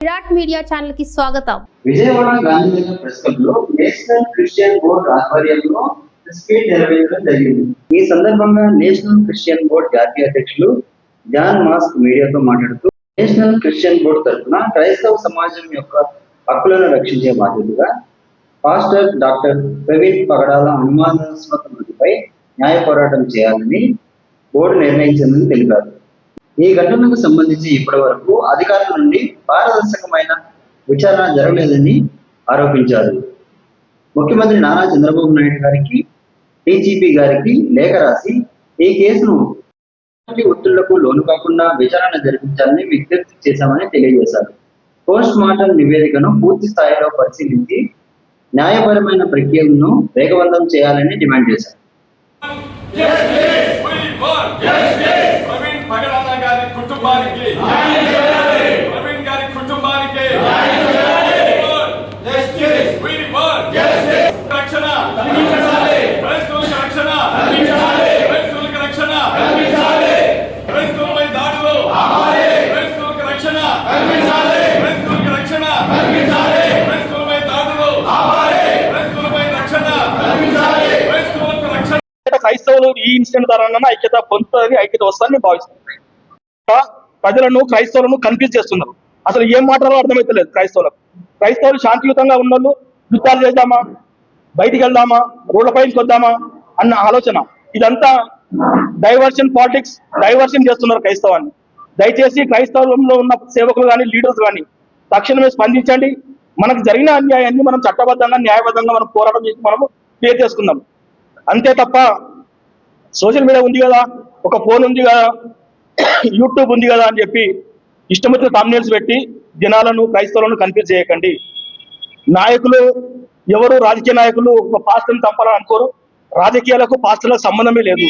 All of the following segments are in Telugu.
విరాట్ మీడియా ఛానల్కి స్వాగతం. విజయవాడ గాంధీనగర్ ప్రెస్ క్లబ్లో నేషనల్ క్రిస్టియన్ బోర్డ్ ఆధ్వర్యంలో ప్రెస్ మీట్ నిర్వహించడం జరిగింది. ఈ సందర్భంగా నేషనల్ క్రిస్టియన్ బోర్డ్ జాతీయ అధ్యక్షులు జాన్ మాస్క్ మీడియాతో మాట్లాడుతూ నేషనల్ క్రిస్టియన్ బోర్డ్ తరఫున క్రైస్తవ సమాజం యొక్క హక్కులను రక్షించే బాధ్యతగా పాస్టర్ డాక్టర్ ప్రవీణ్ పగడాల అనుమానాస్పద మృతిపై న్యాయ పోరాటం చేయాలని బోర్డు నిర్ణయించిందని తెలిపారు. ఈ ఘటనకు సంబంధించి ఇప్పటి వరకు అధికారుల నుండి పారదర్శకమైన విచారణ జరగలేదని ఆరోపించారు. ముఖ్యమంత్రి నారా చంద్రబాబు నాయుడు గారికి డీజీపీ గారికి లేఖ రాసి ఈ కేసును ఒత్తిళ్ళకు లోను కాకుండా విచారణ జరిపించాలని విజ్ఞప్తి చేశామని తెలియజేశారు. పోస్ట్ మార్టం నివేదికను పూర్తి స్థాయిలో పరిశీలించి న్యాయపరమైన ప్రక్రియలను వేగవంతం చేయాలని డిమాండ్ చేశారు We want ప్రవీణ్ పగడాల గారి కుటుంబానికి. ప్రవీణ్ గారి కుటుంబానికి. రక్షణ. రక్షణ. రక్షణ. దాడులు. రక్షణ. రక్షణ. క్రైస్తవులు ఈ ఇన్సిడెంట్ ద్వారా ఐక్యత పొందుతుందని ఐక్యత వస్తుందని నేను భావిస్తున్నాను. ప్రజలను క్రైస్తవులను కన్ఫ్యూజ్ చేస్తున్నారు. అసలు ఏం మాట్లాడాలో అర్థమైతలేదు క్రైస్తవులకు. క్రైస్తవులు శాంతియుతంగా ఉన్నోళ్ళు యుద్ధాలు చేద్దామా? బయటికి వెళ్దామా? రోడ్లపైకి వద్దామా? అన్న ఆలోచన. ఇదంతా డైవర్షన్ పాలిటిక్స్ డైవర్షన్ చేస్తున్నారు క్రైస్తవాన్ని. దయచేసి క్రైస్తవంలో ఉన్న సేవకులు కానీ లీడర్స్ కానీ తక్షణమే స్పందించండి. మనకు జరిగిన అన్యాయాన్ని మనం చట్టబద్ధంగా న్యాయబద్ధంగా మనం పోరాటం చేసి మనము క్లియర్ చేసుకుందాం. అంతే తప్ప సోషల్ మీడియా ఉంది కదా ఒక ఫోన్ ఉంది కదా యూట్యూబ్ ఉంది కదా అని చెప్పి ఇష్టం వచ్చిన పెట్టి జనాలను క్రైస్తవులను కన్ఫ్యూజ్ చేయకండి. నాయకులు ఎవరు రాజకీయ నాయకులు ఒక పాస్టర్ని చంపాలని అనుకోరు. రాజకీయాలకు పాస్టర్లకు సంబంధమే లేదు.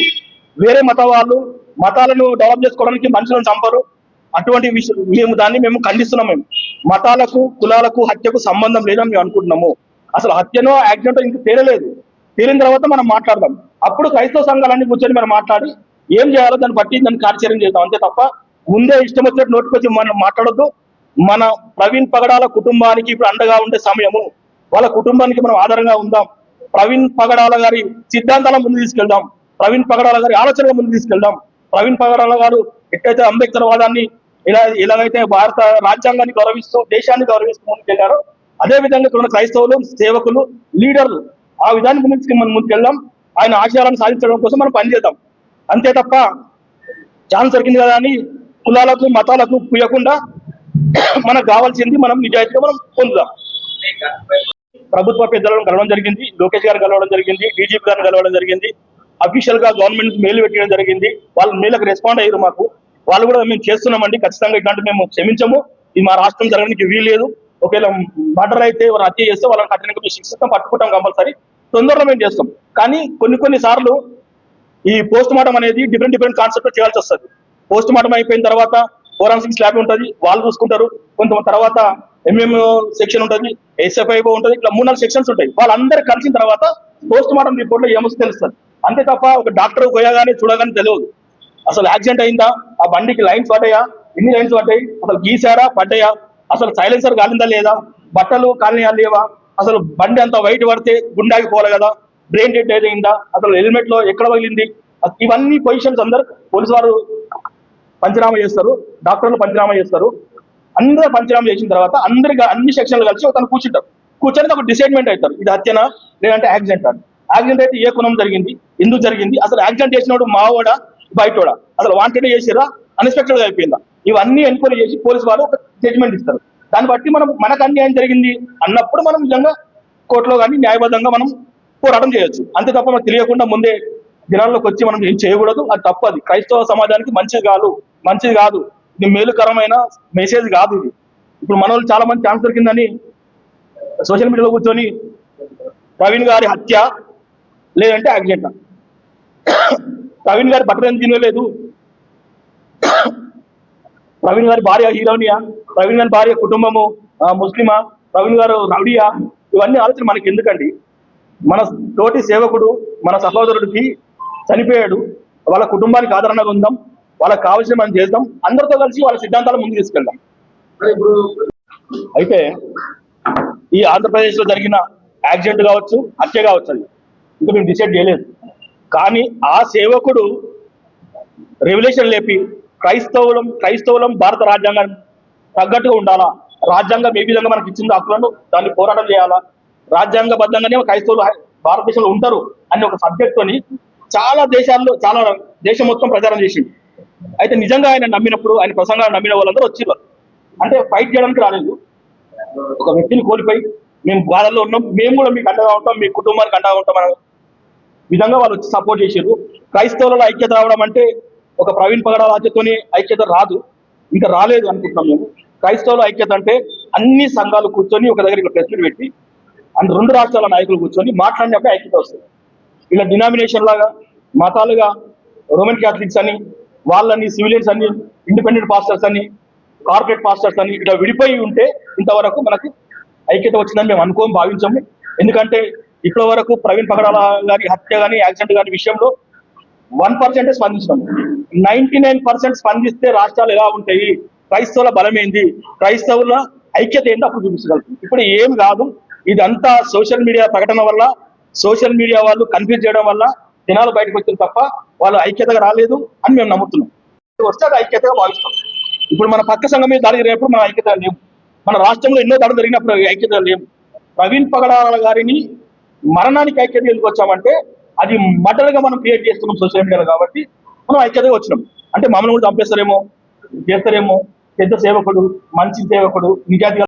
వేరే మత వాళ్ళు మతాలను డెవలప్ చేసుకోవడానికి మనుషులను చంపరు. అటువంటి విషయం మేము దాన్ని మేము ఖండిస్తున్నాం మేము. మతాలకు కులాలకు హత్యకు సంబంధం లేదని మేము అనుకుంటున్నాము. అసలు హత్యనో యాక్సిడెంటో ఇంక తేలలేదు. తేలిన తర్వాత మనం మాట్లాడదాం. అప్పుడు క్రైస్తవ సంఘాలన్నీ కూర్చొని మనం మాట్లాడి ఏం చేయాలో దాన్ని బట్టి దాన్ని కార్యచర్యం చేద్దాం. అంతే తప్ప ముందే ఇష్టం వచ్చినట్టు నోటికొచ్చి మనం మాట్లాడొద్దు. మన ప్రవీణ్ పగడాల కుటుంబానికి ఇప్పుడు అండగా ఉండే సమయము వాళ్ళ కుటుంబానికి మనం ఆధారంగా ఉందాం. ప్రవీణ్ పగడాల గారి సిద్ధాంతాల ముందు తీసుకెళ్దాం. ప్రవీణ్ పగడాల గారి ఆలోచనల ముందు తీసుకెళ్దాం. ప్రవీణ్ పగడాల గారు ఎట్టయితే అంబేద్కర్ వాదాన్ని ఇలా ఎలాగైతే భారత రాజ్యాంగాన్ని గౌరవిస్తూ దేశాన్ని గౌరవిస్తూ ముందుకెళ్ళారో అదే విధంగా ఇక్కడ ఉన్న క్రైస్తవులు సేవకులు లీడర్లు ఆ విధాన్ని ముందుకు మనం ముందుకెళ్దాం. ఆయన ఆశయాలను సాధించడం కోసం మనం పనిచేద్దాం. అంతే తప్ప ఛాన్స్ దొరికింది కదా అని కులాలకు మతాలకు పుయ్యకుండా మనకు కావాల్సింది మనం నిజాయితీగా మనం పొందుదాం. ప్రభుత్వ పెద్దలను కలవడం జరిగింది లోకేష్ గారు కలవడం జరిగింది డీజీపీ గారిని కలవడం జరిగింది అఫీషియల్గా గవర్నమెంట్ మెయిల్ పెట్టడం జరిగింది వాళ్ళు మెయిల్కి రెస్పాండ్ అయ్యారు మాకు. వాళ్ళు కూడా మేము చేస్తున్నామండి ఖచ్చితంగా ఇట్లాంటి మేము క్షమించము. ఇది మా రాష్ట్రం జరగడానికి వీల్లేదు ఒకవేళ మర్డర్ అయితే ఎవరు హత్య చేస్తే వాళ్ళని కఠినంగా శిక్షిస్తాం పట్టుకుంటాం కంపల్సరీ. తొందరలో మేము చేస్తాం. కానీ కొన్ని కొన్ని సార్లు ఈ పోస్ట్ మార్టం అనేది డిఫరెంట్ డిఫరెంట్ కాన్సెప్ట్ చేయాల్సి వస్తుంది. పోస్ట్ మార్టం అయిపోయిన తర్వాత ఫోరెన్సిక్ స్లాబ్ ఉంటుంది వాళ్ళు చూసుకుంటారు. కొంత తర్వాత ఎంఎం సెక్షన్ ఉంటుంది ఎస్ఎఫ్ఐ ఉంటుంది ఇట్లా మూడు నాలుగు సెక్షన్స్ ఉంటాయి. వాళ్ళందరూ కలిసిన తర్వాత పోస్ట్ మార్టం రిపోర్ట్లో ఏమొస్తుంది తెలుస్తుంది. అంతే తప్ప ఒక డాక్టర్ పోయగానే చూడగానే తెలియదు. అసలు యాక్సిడెంట్ అయిందా? ఆ బండికి లైన్స్ పడ్డాయా? ఎన్ని లైన్స్ పడ్డాయి? అసలు గీసారా పడ్డాయా? అసలు సైలెన్సర్ కాలిందా లేదా? బట్టలు కాలినా లేవా? అసలు బండి అంత వైట్ పడితే గుండాకి పోవాలి కదా? బ్రెయిన్ డెడ్ అయిందా అసలు హెల్మెట్లో ఎక్కడ పగిలింది? ఇవన్నీ పొజిషన్స్ అందరు పోలీసు వారు పంచనామా చేస్తారు డాక్టర్లు పంచనామా చేస్తారు. అందరూ పంచనామా చేసిన తర్వాత అందరికి అన్ని సెక్షన్లు కలిసి తను కూర్చుంటారు. కూర్చొని ఒక డిసైడ్మెంట్ అవుతారు. ఇది హత్యనా? లేదంటే యాక్సిడెంట్ అని. యాక్సిడెంట్ అయితే ఏ కుణం జరిగింది? ఎందుకు జరిగింది? అసలు యాక్సిడెంట్ చేసినోడు మావోడా? బయటోడా? అసలు వాంటెడ్ చేసిరా అన్ఎక్స్పెక్టెడ్గా అయిపోయిందా? ఇవన్నీ ఎంక్వైరీ చేసి పోలీసు వారు ఒక జడ్జ్మెంట్ ఇస్తారు. దాన్ని బట్టి మనం మనకు అన్యాయం జరిగింది అన్నప్పుడు మనం నిజంగా కోర్టులో కానీ న్యాయబద్ధంగా మనం పోరాటం చేయొచ్చు. అంతే తప్ప మనకు తెలియకుండా ముందే దినాల్లోకి వచ్చి మనం ఏం చేయకూడదు. అది తప్పది క్రైస్తవ సమాజానికి మంచిది కాదు. మంచిది కాదు. ఇది మేలుకరమైన మెసేజ్ కాదు ఇది. ఇప్పుడు మన చాలా మంది ఛాన్స్ దొరికిందని సోషల్ మీడియాలో కూర్చొని ప్రవీణ్ గారి హత్య లేదంటే యాక్సిడెంట్ ప్రవీణ్ గారి బట్టలు ఎందుకు తినలేదు ప్రవీణ్ గారి భార్య హీరోనియా? ప్రవీణ్ గారి భార్య కుటుంబము ముస్లిమా? ప్రవీణ్ గారు రౌడియా? ఇవన్నీ ఆలోచన మనకి ఎందుకండి? మన తోటి సేవకుడు మన సహోదరుడికి చనిపోయాడు. వాళ్ళ కుటుంబానికి ఆదరణగా ఉందాం. వాళ్ళకి కావాల్సిన మనం చేద్దాం. అందరితో కలిసి వాళ్ళ సిద్ధాంతాల ముందు తీసుకెళ్దాం. అయితే ఈ ఆంధ్రప్రదేశ్లో జరిగిన యాక్సిడెంట్ కావచ్చు హత్య కావచ్చు అది. ఇంకా మేము డిసైడ్ చేయలేదు. కానీ ఆ సేవకుడు రెవల్యూషన్ లేపి క్రైస్తవులం క్రైస్తవులం భారత రాజ్యాంగాన్ని తగ్గట్టుగా ఉండాలా? రాజ్యాంగం ఏ విధంగా మనకి ఇచ్చిందో హక్కులను దాన్ని పోరాటం చేయాలా? రాజ్యాంగబద్ధంగానే క్రైస్తవులు భారతదేశంలో ఉంటారు అనే ఒక సబ్జెక్ట్ తోని చాలా దేశాల్లో చాలా దేశం మొత్తం ప్రచారం చేసింది. అయితే నిజంగా ఆయన నమ్మినప్పుడు ఆయన ప్రసంగాలు నమ్మిన వాళ్ళందరూ వచ్చారు అంటే ఫైట్ చేయడానికి రాలేదు. ఒక వ్యక్తిని కోల్పోయి మేము బాధల్లో ఉన్నాం. మేము కూడా మీకు అండగా ఉంటాం మీ కుటుంబానికి అండగా ఉంటాం అనే విధంగా వాళ్ళు వచ్చి సపోర్ట్ చేశారు క్రైస్తవులలో ఐక్యత రావడం అంటే ఒక ప్రవీణ్ పగడాల హత్యతోని ఐక్యత రాదు. ఇంకా రాలేదు అనుకుంటున్నాం మేము. క్రైస్తవుల ఐక్యత అంటే అన్ని సంఘాలు కూర్చొని ఒక దగ్గర ఇక్కడ ప్రెస్ పెట్టి అండ్ రెండు రాష్ట్రాల నాయకులు కూర్చొని మాట్లాడినప్పుడు ఐక్యత వస్తుంది. ఇలా డినామినేషన్ లాగా మతాలుగా రోమన్ క్యాథలిక్స్ అని వాళ్ళని సివిలియన్స్ అని ఇండిపెండెంట్ పాస్టర్స్ అని కార్పొరేట్ పాస్టర్స్ అని ఇట్లా విడిపోయి ఉంటే ఇంతవరకు మనకు ఐక్యత వచ్చిందని మేము అనుకోం భావించాము. ఎందుకంటే ఇప్పటి వరకు ప్రవీణ్ పగడాల గారి హత్య కానీ యాక్సిడెంట్ కానీ విషయంలో వన్ పర్సెంటే స్పందించినాము నైన్టీ నైన్ పర్సెంట్ స్పందిస్తే రాష్ట్రాలు ఎలా ఉంటాయి? క్రైస్తవుల బలమేంది? క్రైస్తవుల ఐక్యత ఏంటో అప్పుడు చూపించగలుగుతుంది ఇప్పుడు ఏం కాదు. ఇదంతా సోషల్ మీడియా ప్రకటన వల్ల సోషల్ మీడియా వాళ్ళు కన్ఫ్యూజ్ చేయడం వల్ల జనాలు బయటకు వచ్చిన తప్ప వాళ్ళు ఐక్యతగా రాలేదు అని మేము నమ్ముతున్నాం. వస్తే అది ఐక్యతగా భావిస్తాం. ఇప్పుడు మన పక్క సంఘం మీద దాడి జరిగినప్పుడు మన ఐక్యత లేవు మన రాష్ట్రంలో ఎన్నో దాడులు జరిగినప్పుడు ఐక్యత లేవు ప్రవీణ్ పగడాల గారిని మరణానికి ఐక్యత ఎందుకు వచ్చామంటే అది మటలుగా మనం క్రియేట్ చేస్తున్నాం సోషల్ మీడియాలో కాబట్టి మనం ఐక్యతగా వచ్చినాం. అంటే మమ్మల్ని కూడా చంపేస్తారేమో చేస్తారేమో పెద్ద సేవకుడు మంచి సేవకుడు నిజాతిగా